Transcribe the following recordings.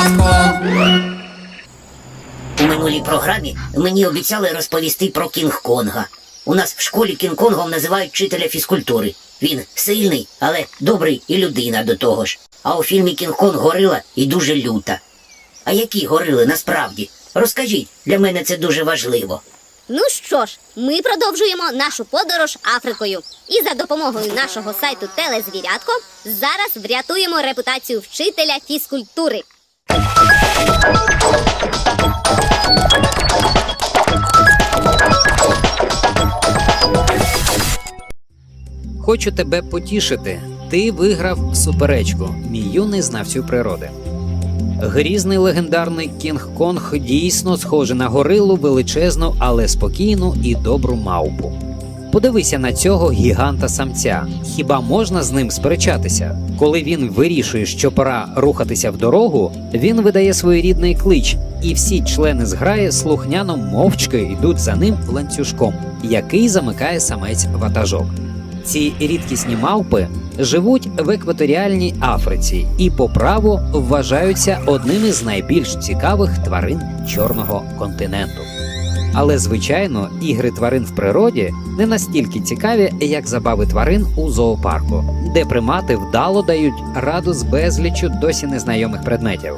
звірятко. У минулій програмі мені обіцяли розповісти про Кінг-Конга. У нас в школі Кінг-Конгом називають вчителя фізкультури. Він сильний, але добрий і людина до того ж. А у фільмі Кінг-Конг горила і дуже люта. А які горили насправді? Розкажіть, для мене це дуже важливо. Ну що ж, ми продовжуємо нашу подорож Африкою. І за допомогою нашого сайту Телезвірятко зараз врятуємо репутацію вчителя фізкультури. Хочу тебе потішити. Ти виграв суперечку, мій юний знавцю природи. Грізний легендарний Кінг-Конг дійсно схожий на горилу величезну, але спокійну і добру мавпу. Подивися на цього гіганта самця. Хіба можна з ним сперечатися? Коли він вирішує, що пора рухатися в дорогу, він видає своєрідний клич, і всі члени зграї слухняно мовчки йдуть за ним ланцюжком, який замикає самець ватажок. Ці рідкісні мавпи живуть в екваторіальній Африці і по праву вважаються одним із найбільш цікавих тварин чорного континенту. Але звичайно, ігри тварин в природі не настільки цікаві, як забави тварин у зоопарку, де примати вдало дають раду з безліччю досі незнайомих предметів.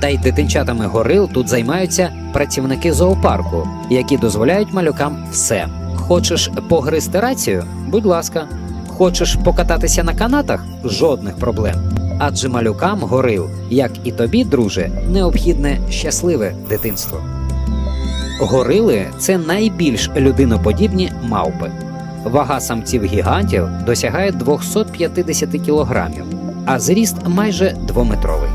Та й дитинчатами горил тут займаються працівники зоопарку, які дозволяють малюкам все. Хочеш погризти рацію? Будь ласка. Хочеш покататися на канатах? Жодних проблем. Адже малюкам горил, як і тобі, друже, необхідне щасливе дитинство. Горили це найбільш людиноподібні мавпи. Вага самців гігантів досягає 250 кілограмів, а зріст майже двометровий.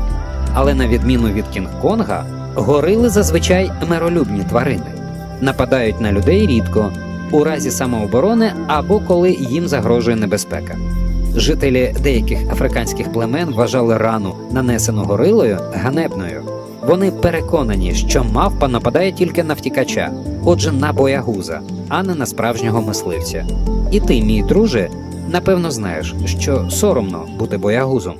Але на відміну від Кінг-Конга, горили зазвичай миролюбні тварини, нападають на людей рідко, у разі самооборони або коли їм загрожує небезпека. Жителі деяких африканських племен вважали рану, нанесену горилою, ганебною. Вони переконані, що мавпа нападає тільки на втікача, отже, на боягуза, а не на справжнього мисливця. І ти, мій друже, напевно знаєш, що соромно бути боягузом.